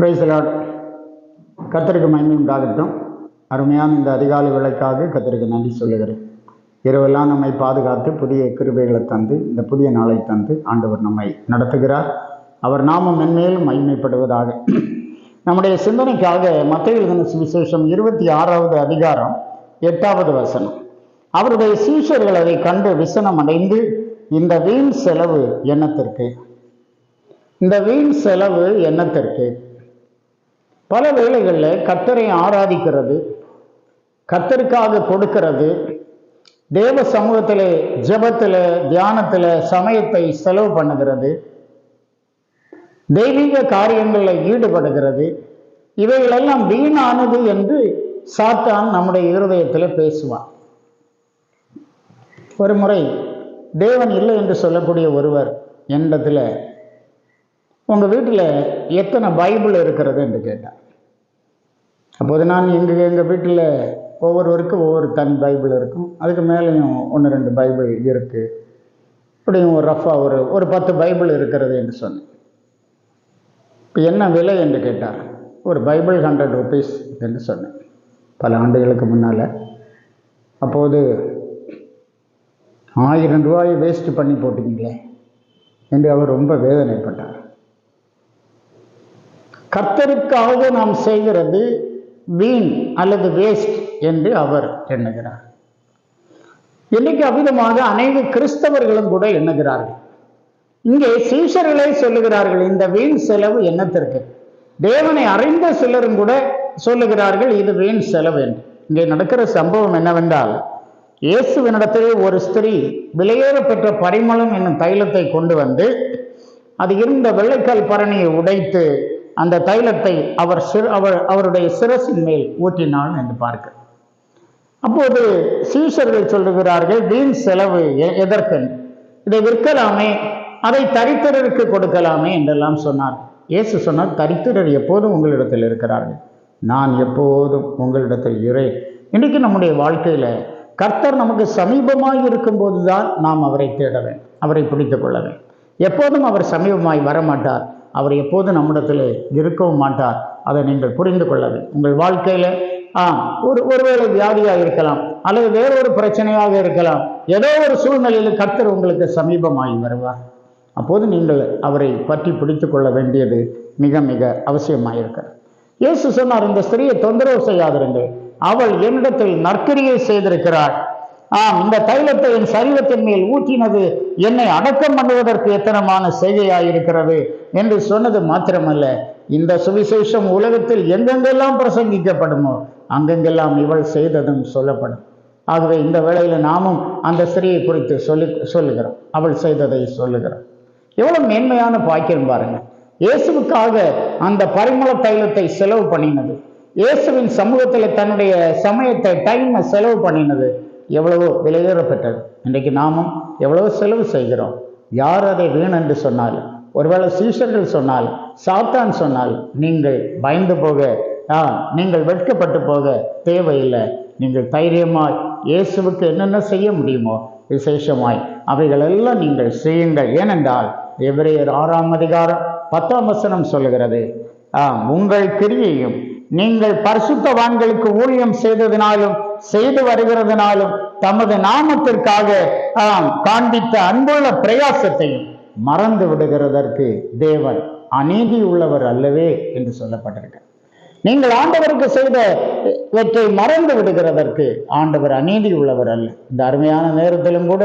பிரைசலாட் கத்தருக்கு மகிமை உண்டாகட்டும். அருமையான இந்த அதிகாலை விலைக்காக கத்திரிக்கு நன்றி சொல்லுகிறேன். இரவெல்லாம் நம்மை பாதுகாத்து புதிய கிருபைகளை தந்து இந்த புதிய நாளை தந்து ஆண்டவர் நம்மை நடத்துகிறார். அவர் நாமம் மென்மேலும் மகிமைப்படுவதாக. நம்முடைய சிந்தனைக்காக மத்திய எழுதின சுவிசேஷம் இருபத்தி ஆறாவது அதிகாரம் எட்டாவது வசனம். அவருடைய சீஷர்கள் அதை கண்டு விசனம் அடைந்து இந்த வீண் செலவு எண்ணத்திற்கு இந்த வீண் செலவு எண்ணத்திற்கு பல வேளைகளில் கத்தரை ஆராதிக்கிறது கத்தருக்காக கொடுக்கிறது தேவ சமூகத்தில் ஜெபத்தில் தியானத்தில் சமயத்தை செலவு பண்ணுகிறது தெய்வீக காரியங்களில் ஈடுபடுகிறது இவைகளெல்லாம் வீணானது என்று சாத்தான் நம்முடைய இருதயத்தில் பேசுவான். ஒரு முறை தேவன் இல்லை என்று சொல்லக்கூடிய ஒருவர் என்னிடத்தில் உங்கள் வீட்டில் எத்தனை பைபிள் இருக்கிறது என்று கேட்டார். அப்போது நான் எங்கள் எங்கள் வீட்டில் ஒவ்வொருவருக்கும் ஒவ்வொரு தனி பைபிள் இருக்கும். அதுக்கு மேலேயும் ஒன்று ரெண்டு பைபிள் இருக்குது இப்படியும் ஒரு ரஃபாக ஒரு ஒரு பத்து பைபிள் இருக்கிறது என்று சொன்னேன். இப்போ என்ன விலை என்று கேட்டார். ஒரு பைபிள் ஹண்ட்ரட் ருபீஸ் என்று சொன்னேன். பல ஆண்டுகளுக்கு முன்னால். அப்போது ஆயிரம் ரூபாயை வேஸ்ட் பண்ணி போட்டீங்களே என்று அவர் ரொம்ப வேதனைப்பட்டார். கர்த்தருக்காக நாம் செய்கிறது வீண் அல்லது வேஸ்ட் என்று அவர் எண்ணுகிறார். இன்னைக்கு அவ்விதமாக அநேக கிறிஸ்தவர்களும் கூட எண்ணுகிறார்கள். இங்கே சீஷர்களே சொல்லுகிறார்கள் இந்த வீண் செலவு என்னத்திற்கு? தேவனை அறிந்த சிலரும் கூட சொல்லுகிறார்கள் இது வீண் செலவு என்று. இங்கே நடக்கிற சம்பவம் என்னவென்றால் இயேசுவினிடத்திலே ஒரு ஸ்திரீ விலையேற பெற்ற பரிமளம் என்னும் தைலத்தை கொண்டு வந்து அது இருந்த வெள்ளைக்கல் பரணியை உடைத்து அந்த தைலத்தை அவர் சிறு அவர் அவருடைய சிரசின் மேல் ஊற்றினாள் என்று பார்க்க. அப்போது சீஷர்கள் சொல்லுகிறார்கள் வீண் செலவு எ- இதை விற்கலாமே அதை தரித்திரருக்கு கொடுக்கலாமே என்றெல்லாம் சொன்னார். இயேசு சொன்னார் தரித்திரர் எப்போதும் உங்களிடத்தில் இருக்கிறார்கள். நான் எப்போதும் உங்களிடத்தில் இறை இன்றைக்கு நம்முடைய வாழ்க்கையில் கர்த்தர் நமக்கு சமீபமாய் இருக்கும்போது தான் நாம் அவரை தேட வேண்டும் அவரை பிடித்து கொள்ள வேண்டும். எப்போதும் அவர் சமீபமாய் வரமாட்டார். அவர் எப்போதும் நம்மிடத்தில் இருக்கவும் மாட்டார். அதை நீங்கள் புரிந்து கொள்ள வேண்டும். உங்கள் வாழ்க்கையில் ஆ ஒரு ஒருவேளை வியாதியாக இருக்கலாம் அல்லது வேறொரு பிரச்சனையாக இருக்கலாம் ஏதோ ஒரு சூழ்நிலையில் கர்த்தர் உங்களுக்கு சமீபமாகி வருவார். அப்போது நீங்கள் அவரை பற்றி பிடித்து கொள்ள வேண்டியது மிக மிக அவசியமாயிருக்கிறது. இயேசு சொன்னார் இந்த ஸ்திரியை தொந்தரவு செய்யாதிருங்கள். அவள் என்னிடத்தில் நற்கரியை செய்திருக்கிறாள். ஆம் இந்த தைலத்தை என் சரீரத்தின் மேல் ஊற்றினது என்னை அடக்கம் பண்ணுவதற்கு எத்தனமான செய்கையாயிருக்கிறது என்று சொன்னது மாத்திரமல்ல. இந்த சுவிசேஷம் உலகத்தில் எங்கெங்கெல்லாம் பிரசங்கிக்கப்படுமோ அங்கெங்கெல்லாம் இவள் செய்ததும் சொல்லப்படும். ஆகவே இந்த வேளையில் நாமும் அந்த ஸ்திரியை குறித்து சொல்லி சொல்லுகிறோம். அவள் செய்ததை சொல்லுகிறோம். எவ்வளவு மேன்மையான பாக்கியம் பாருங்க. இயேசுவுக்காக அந்த பரிமள தைலத்தை செலவு பண்ணினது. இயேசுவின் சமூகத்தில் தன்னுடைய சமயத்தை டைமை செலவு பண்ணினது. எவ்வளவோ விலையேறப்பட்டது இன்றைக்கு நாமும் எவ்வளவோ செலவு செய்கிறோம். யார் அதை வீண் என்று சொன்னாலும் ஒருவேளை சீஷர்கள் சொன்னால் சாத்தான் சொன்னால் நீங்கள் பயந்து போக ஆ நீங்கள் வெட்கப்பட்டு போக தேவையில்லை. நீங்கள் தைரியமாய் இயேசுவுக்கு என்னென்ன செய்ய முடியுமோ விசேஷமாய் அவைகளெல்லாம் நீங்கள் செய்யுங்கள். ஏனென்றால் எபிரேயர் ஆறாம் அதிகாரம் பத்தாம் வசனம் சொல்லுகிறது உங்கள் கிரியையும் நீங்கள் பரிசுத்தவான்களுக்கு ஊழியம் செய்ததினாலும் செய்து வருகிறதுனாலும் தமது நாமத்திற்காக காண்பித்த அன்புள்ள பிரயாசத்தையும் மறந்து விடுகிறதற்கு தேவன் அநீதி உள்ளவர் அல்லவே என்று சொல்லப்பட்டிருக்க நீங்கள் ஆண்டவருக்கு செய்தவற்றை மறந்து விடுகிறதற்கு ஆண்டவர் அநீதி உள்ளவர் அல்ல. இந்த அருமையான நேரத்திலும் கூட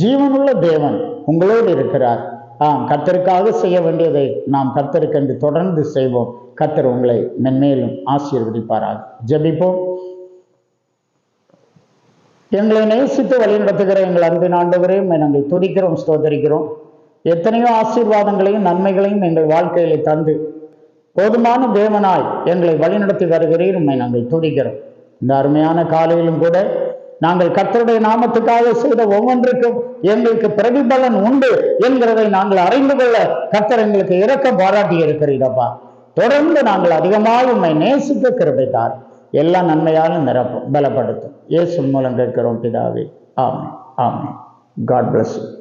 ஜீவனுள்ள தேவன் உங்களோடு இருக்கிறார். ஆம் கத்தருக்காக செய்ய வேண்டியதை நாம் கத்தருக்கென்று தொடர்ந்து செய்வோம். கத்தர் உங்களை மென்மேலும் ஆசீர்வதிப்பாராக. ஜபிப்போம். எங்களை நேசித்து வழிநடத்துகிற எங்கள் அன்பின் ஆண்டவரையும் நாங்கள் துதிக்கிறோம் ஸ்தோதரிக்கிறோம் எத்தனையோ ஆசீர்வாதங்களையும் நன்மைகளையும் எங்கள் வாழ்க்கையில தந்து போதுமான தேவனாய் எங்களை வழிநடத்தி வருகிறீர் உம்மை நாங்கள் துதிக்கிறோம். இந்த அருமையான காலையிலும் கூட நாங்கள் கர்த்தருடைய நாமத்துக்காக செய்த ஒவ்வொன்றுக்கும் எங்களுக்கு பிரதிபலன் உண்டு என்கிறதை நாங்கள் அறிந்து கொள்ள கர்த்தர் எங்களுக்கு இரக்கம் பாராட்டி இருக்கிறீரப்பா தொடர்ந்து நாங்கள் அதிகமாக உம்மை நேசிக்க கிருபைத்தார். எல்லா நன்மையாலும் நிரப்பும் பலப்படுத்தும். இயேசு மூலம் கேட்கிறோம் பிதாவே. ஆமே ஆமே காட் பிளஸ் யூ